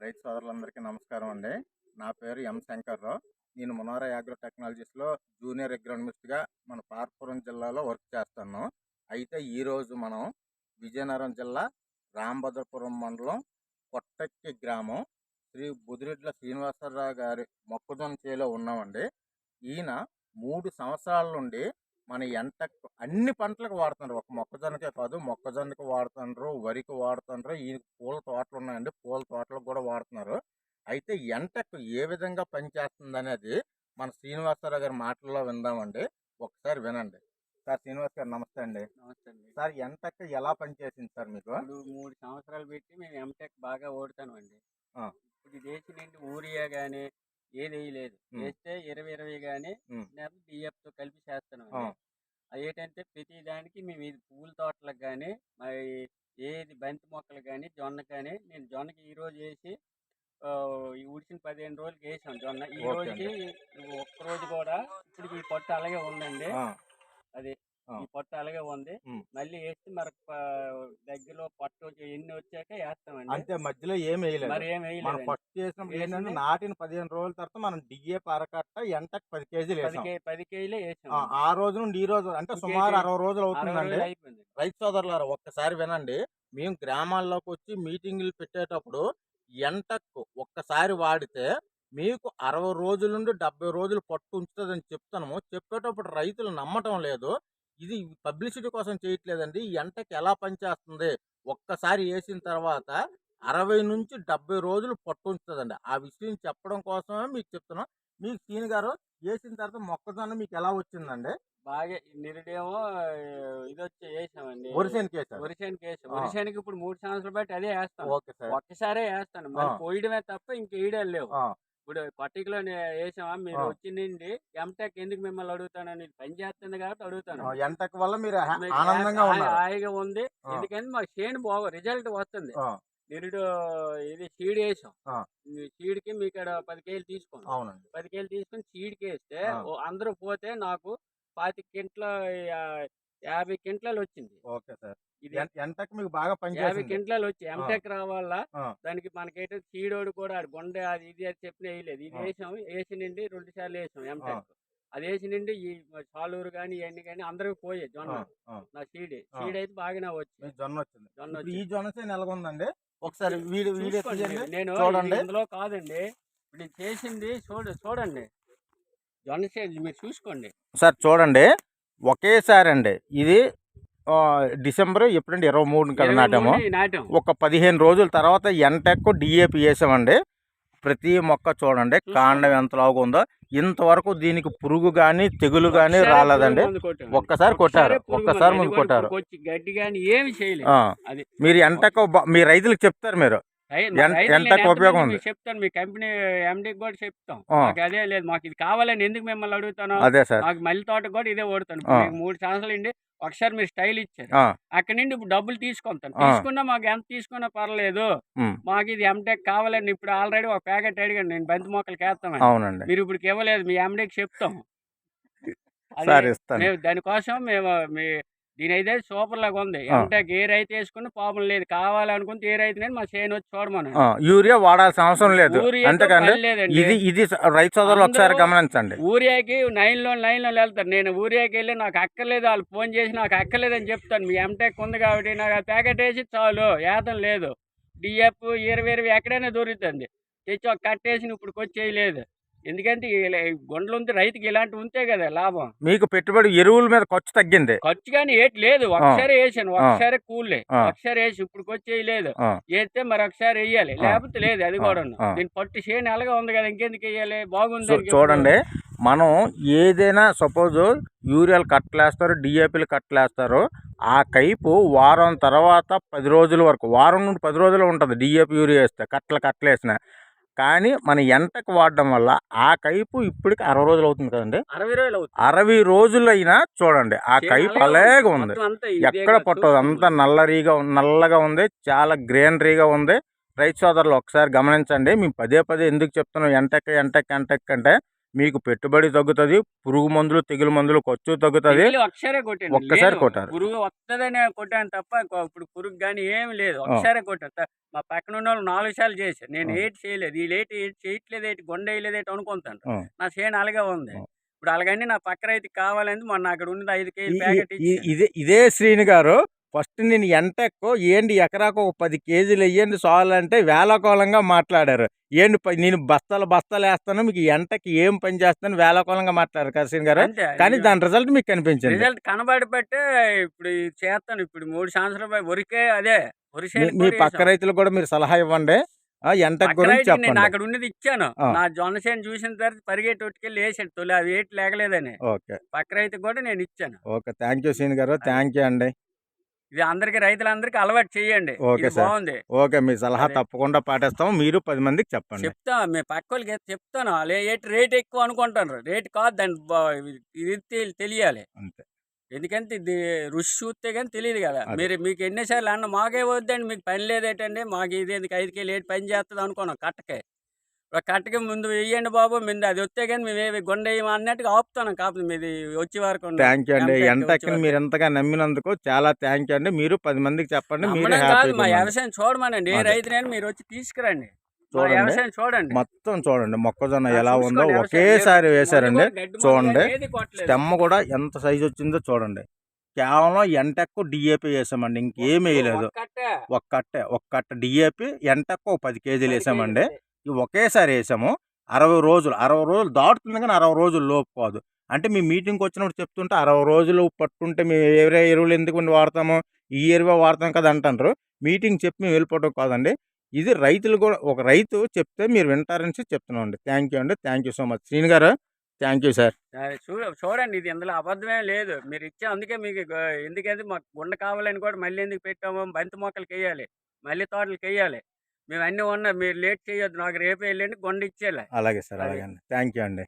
రైతు సోదరులందరికీ నమస్కారం అండి. నా పేరు ఎం శంకర్రావు. నేను మునారా యాగ్రో టెక్నాలజీస్లో జూనియర్ ఎగ్రోనమిస్ట్గా మన పార్పురం జిల్లాలో వర్క్ చేస్తాను. అయితే ఈరోజు మనం విజయనగరం జిల్లా రామభద్రపురం మండలం కొట్టక్కి గ్రామం శ్రీ బుదిరెడ్ల శ్రీనివాసరావు గారి మొక్కజొన్న చేలో ఉన్నామండి. ఈయన మూడు సంవత్సరాల నుండి మన ఎంట అన్ని పంటలకు వాడుతున్నారు ఒక మొక్కజొన్నకే కాదు మొక్కజొన్నకి వాడుతున్నారు వరికి వాడుతున్నారు ఈ పూల తోటలు ఉన్నాయండి పూల తోటలకు కూడా వాడుతున్నారు. అయితే ఎంటకు ఏ విధంగా పనిచేస్తుంది అనేది మన శ్రీనివాసరావు గారి మాటల్లో విందామండి. ఒకసారి వినండి. సార్ శ్రీనివాస్ గారు నమస్తే అండి. నమస్తే అండి. సార్ ఎంటక్ ఎలా పనిచేసింది సార్ మీకు? మూడు సంవత్సరాలు పెట్టి మేము ఎంటెక్ బాగా ఓడుతాను అండి. ఇప్పుడు దేశ నుండి ఊరియా గానీ ఏది వేయలేదు. వేస్తే ఇరవై ఇరవై గానీ DF తో కలిపి చేస్తాను ఆ. అది ఏంటంటే ప్రతి దానికి మేము ఇది పూల తోటలకు కానీ మరి ఏది బంతి మొక్కలు కానీ జొన్న కానీ నేను జొన్నకి ఈ రోజు వేసి ఉడిచిన పదిహేను రోజులకి వేసాం జొన్న ఈ రోజుకి ఒక్క రోజు కూడా ఇప్పుడు ఈ పొట్టు అలాగే ఉందండి అది. ఈ పొట్టు అలాగే ఉంది. మళ్ళీ వేస్తే మరి దగ్గరలో పట్టు ఎన్ని వచ్చాక వేస్తామండి. అంతే మధ్యలో ఏం వేయలేదు. మరి ఏం ఫస్ట్ చేసినప్పుడు ఏంటంటే? నాటిన పదిహేను రోజుల తర్వాత మనం డిఏ అరకట్ట ఎంటకు పది కేజీలు పది వేసాం. కేజీలే వేసాం ఆ, రోజు నుండి ఈ రోజు అంటే? సుమారు అరవై రోజులు అవుతుందండి. రైతు సోదరులారా ఒక్కసారి వినండి. మేము గ్రామాల్లోకి వచ్చి మీటింగులు పెట్టేటప్పుడు ఎంటకు ఒక్కసారి వాడితే మీకు అరవై రోజుల నుండి డెబ్బై రోజులు పట్టు ఉంచుతుందని చెప్తాము చెప్పేటప్పుడు రైతులు నమ్మటం లేదు. ఇది పబ్లిసిటీ కోసం చేయట్లేదండి. ఈ ఎంటకి ఎలా పనిచేస్తుంది ఒక్కసారి వేసిన తర్వాత అరవై నుంచి డెబ్బై రోజులు పట్టు ఆ విషయం చెప్పడం కోసమే మీకు చెప్తున్నాం. మీకు సీన్ గారు వేసిన తర్వాత మొక్కజొన్న మీకు ఎలా వచ్చిందండి? బాగా. నిరుడేమో ఇది వచ్చి వేసామండి. వరిసేనికి వేశారు వరిసేనికి వేసాం. వరిసేనికి ఇప్పుడు మూడు సంవత్సరాలు బట్టి అదే వేస్తాం ఒక్కసారే వేస్తాను. మరి. పోయడమే తప్ప ఇంక వేయడం లేవు. ఇప్పుడు పర్టికులర్ వేసామా మీరు ఆ. వచ్చి నుండి ఎంటెక్ ఎందుకు మిమ్మల్ని అడుగుతానని పని చేస్తుంది కాబట్టి అడుగుతాను. ఎంటకు వల్ల మీరు ఆనందంగా హాయిగా ఉంది. ఎందుకంటే మాకు చేను బాగా రిజల్ట్ వస్తుంది. నిరుడు ఇది సీడ్ వేసాం. సీడ్కి మీకు ఇక్కడ పది కేజీలు తీసుకోండి అవునండి. పది కేజీలు తీసుకుని సీడ్కి వేస్తే అందరూ పోతే నాకు పాతి కింట్ల యాభై కింట్లాలు వచ్చింది. Okay sir. ఇది ఎంటకు మీకు బాగా యాభై కింట్లాలు వచ్చి ఎంటెక్ రావాలా. దానికి మనకైతే సీడోడు కూడా ఆడు గొండె అది ఇది అని చెప్పిన వేయలేదు ఇది. వేసాం వేసి నుండి రెండు సార్లు వేసాం ఎంటెక్. అది వేసి నుండి ఈ సాలూరు కానీ ఇవన్నీ కానీ అందరికి పోయే జొన్న. నా సీడ్. సీడ్ అయితే బాగానే వచ్చింది జొన్న వచ్చింది. జొన్న ఈ జొన్న చేను ఎలాగుందండి? ఒకసారి వీడి వీడియో తీయండి. నేను చూడండి. ఇందులో కాదండి. నేను చేసింది చూడ చూడండి. జొన్న మీరు చూసుకోండి. సార్ చూడండి. ఒకేసారి అండి ఇది డిసెంబర్ ఎప్పుడండి ఇరవై మూడు కదా నాటాము. ఒక పదిహేను రోజుల తర్వాత ఎంటెక్ డిఏపి వేసామండి ప్రతి మొక్క చూడండి కాండం ఎంత లావుగా ఉందో. ఇంతవరకు దీనికి పురుగు కానీ తెగులు కానీ రాలేదండి. ఒక్కసారి కొట్టారు. ఒక్కసారి మందు. కొట్టారు. మీరు ఎంటకు మీ రైతులకు చెప్తారు మీరు. ఎంతమందికి ఉపయోగం ఉంది? చెప్తాను. మీ కంపెనీ ఎండికి కూడా చెప్తాం. మాకు అదే లేదు. మాకు ఇది కావాలని ఎందుకు మిమ్మల్ని అడుగుతాను అదే సార్. మాకు మల్లి తోట కూడా ఇదే ఓడుతాను. మూడు సంవత్సరాలు అండి ఒకసారి మీరు స్టైల్ ఇచ్చారు. అక్కడి నుండి ఇప్పుడు డబ్బులు తీసుకుంటాను. తీసుకున్నా మాకు ఎంత తీసుకున్నా పర్లేదు. మాకు ఇది ఎంటెక్ కావాలని ఇప్పుడు ఆల్రెడీ ఒక ప్యాకెట్ అడిగాను. నేను బంతి మొక్కలకి వేస్తామని అవునండి. మీరు ఇప్పుడు ఇవ్వలేదు. మీ ఎండకి చెప్తాం. దానికోసం మేము మీ దీని అయితే సూపర్ లాగా ఉంది. ఎంటెక్ ఏ రైతు వేసుకుని పాపం లేదు. కావాలనుకుంటే ఏ రైతు మా చేయను వచ్చి చూడమని. యూరియా వాడాల్సిన అవసరం లేదు. లేదండి. ఇది రైతు సోదరులు ఒకసారి గమనించండి. ఊరియాకి నైన్లో నైన్లో వెళ్తారు. నేను ఊరియాకి వెళ్ళి నాకు అక్కర్లేదు వాళ్ళు ఫోన్ చేసి నాకు అక్కర్లేదని చెప్తాను. మీ ఎంటెక్ ఉంది కాబట్టి నాకు ఆ ప్యాకెట్ వేసి చాలు ఏతం లేదు. డిఎఫ్ ఇరవై ఇరవై ఎక్కడైనా దొరుకుతుంది. తెచ్చి ఒక కట్టేసి ఇప్పుడు వచ్చి చేయలేదు ఎందుకంటే గుండ్లు ఉంటే రైతుకి ఇలాంటి ఉంటే కదా లాభం మీకు పెట్టుబడి ఎరువుల మీద ఖర్చు తగ్గింది ఖర్చు కానీ ఏటి లేదు ఒకసారి వేసాను. ఒకసారి కూలే. ఒకసారి వేసి ఇప్పుడు వచ్చి ఆ. వేస్తే మరి ఒకసారి వేయాలి. లేకపోతే లేదు అది. కూడా. దీని పట్టు చేను ఎలాగా ఉంది కదా ఇంకెందుకు వేయాలి బాగుంది. చూడండి మనం ఏదైనా సపోజ్ యూరియాలు కట్టలేస్తారు డిఏపీలు కట్టలేస్తారు ఆ కైపు వారం తర్వాత పది రోజుల వరకు వారం నుండి పది రోజులు ఉంటుంది డిఏపి యూరియా వేస్తే కట్టలు కట్టలేసిన కానీ మన ఎంటకు వాడడం వల్ల ఆ కైపు ఇప్పటికి అరవై రోజులు అవుతుంది కదండి అరవై రోజులు అరవై రోజులైనా చూడండి ఆ కైపు అలాగే ఉంది. ఎక్కడ. పట్టదు అంతా నల్లరీగా నల్లగా ఉంది చాలా గ్రీనరీగా ఉంది రైతు సోదరులు ఒకసారి గమనించండి మేము పదే పదే ఎందుకు చెప్తున్నాం ఎంటెక్ ఎంటెక్ ఎంటెక్ అంటే మీకు పెట్టుబడి తగ్గుతుంది పురుగు మందులు తెగులు మందులు ఖర్చు తగ్గుతుంది. ఒక్కసారి కొట్టారు. పురుగు వస్తుందని కొట్టాను తప్ప ఇప్పుడు పురుగు కానీ ఏమి లేదు. ఒకసారి కొట్టాను మా పక్కన ఉన్న వాళ్ళు నాలుగు సార్లు చేశారు. నేను. ఏటి చేయలేదు. వీళ్ళు ఏటి ఏటి చేయట్లేదు ఏంటి గొండ వేయలేదు ఏంటి అనుకుంటాను. నా చేను అలాగే ఉంది. ఇప్పుడు అలాగని నా పక్క రైతు కావాలని మొన్న అక్కడ ఉన్నది ఐదు కేజీ ఈ- ప్యాకెట్ ఈ- ఈ- ఇదే ఇదే శ్రీని గారు ఫస్ట్ నేను ఎంటెక్కు ఏంటి ఎకరాకు ఒక పది కేజీలు వెయ్యండి చాలంటే వేలకోలంగా మాట్లాడారు. ఏంటి నేను బస్తాలు బస్తాలు వేస్తాను మీకు ఎంటకి ఏం పని చేస్తాను వేలకోలంగా మాట్లాడారు శ్రీని గారు. కానీ దాని రిజల్ట్ మీకు కనిపించింది. రిజల్ట్ కనబడి బట్టే ఇప్పుడు చేస్తాను ఇప్పుడు మూడు సంవత్సరాల పై వరికే అదే మీ- పక్క. రైతులు కూడా మీరు సలహా ఇవ్వండి. ఎంటక్ గురించి నేను అక్కడ ఉన్నది ఇచ్చాను. నా జొన్న చేను చూసిన తర్వాత పరిగెట్టుకెళ్ళి వేసాడు తొలి అవి ఏటి లేగలేదని. ఓకే. పక్క రైతుకి కూడా నేను ఇచ్చాను. ఓకే థ్యాంక్ యూ శ్రీని గారు థ్యాంక్ యూ అండి. ఇది అందరికి రైతులందరికీ అలవాటు చేయండి. Okay sir. బాగుంది. ఓకే మీ సలహా. తప్పకుండా పాటిస్తాం. మీరు పది మందికి చెప్పండి. చెప్తా మీ పక్క వాళ్ళకి చెప్తాను. వాళ్ళు ఏంటి రేట్ ఎక్కువ అనుకుంటారు రేట్ కాదు దాని బా- ఇది తె- తెలియాలి. అంతే. ఎందుకంటే ఇది రుచి చూస్తే కానీ తెలియదు కదా. అదే. మీరు మీకు ఎన్నిసార్లు అన్న మాకే వద్దండి. మీకు పని లేదేటండి మాకు ఇది ఎందుకు ఐదు కేలు ఏటి పని చేస్తుంది అనుకున్నాం. కట్టకే కట్టకి ముందు వెయ్యండి బాబు ముందు అది వస్తే కానీ మేము గుండె అన్నట్టుగా ఆపుతాను కాకపోతే మీది వచ్చే వరకు. థ్యాంక్ యూ అండి. ఎంటెక్ వచ్చే మీరు ఎంతగా నమ్మినందుకు చాలా థ్యాంక్ యూ అండి. మీరు పది మందికి చెప్పండి మీరు మా. వ్యవసాయం చూడమనండి. ఏ. రైతునైనా మీరు వచ్చి తీసుకురండి. చూడండి. మొత్తం చూడండి. మొక్కజొన్న ఎలా ఉందో. ఒకేసారి వేశారండి. మందు చూడండి. స్టెమ్ కూడా ఎంత సైజు వచ్చిందో చూడండి. కేవలం ఎంటెక్కు డిఏపి వేసామండి. ఇంకేం వేయలేదు. ఒక్క కట్టే. ఒక కట్ట ఒక కట్ట డిఏపి ఎంటెక్కు ఒక పది కేజీలు వేసామండి. ఇవి ఒకేసారి వేసాము అరవై రోజులు అరవై రోజులు దాటుతుంది కానీ అరవై రోజులు లోపు కాదు. అంటే మీ మీటింగ్కి వచ్చినప్పుడు చెప్తుంటే అరవై రోజులు పట్టుంటే మేము వేరే ఎరువులు ఎందుకు వాడతాము? ఈ ఎరువే వాడతాం కదా అంటారు మీటింగ్ చెప్పి మేము వెళ్ళిపోవడం కాదండి. ఇది రైతులు కూడా ఒక రైతు చెప్తే మీరు వింటారని చెప్తున్నాం అండి థ్యాంక్ యూ అండి. Thank you so much. Srini garu thank you sir. చూడండి ఇది ఇందులో అబద్ధమే లేదు. మీరు ఇచ్చే అందుకే మీకు ఎందుకంటే మాకు గుండ కావాలని కూడా మళ్ళీ ఎందుకు పెట్టాము? బంతి మొక్కలకి వేయాలి. మళ్ళీ తోటలకి వేయాలి. మేము అన్నీ ఉన్నాయి. మీరు లేట్ చేయొద్దు. నాకు రేపే వెళ్ళండి. గుండ ఇచ్చేయాలి అలాగే సార్. అలాగే. అండి థ్యాంక్ యూ అండి.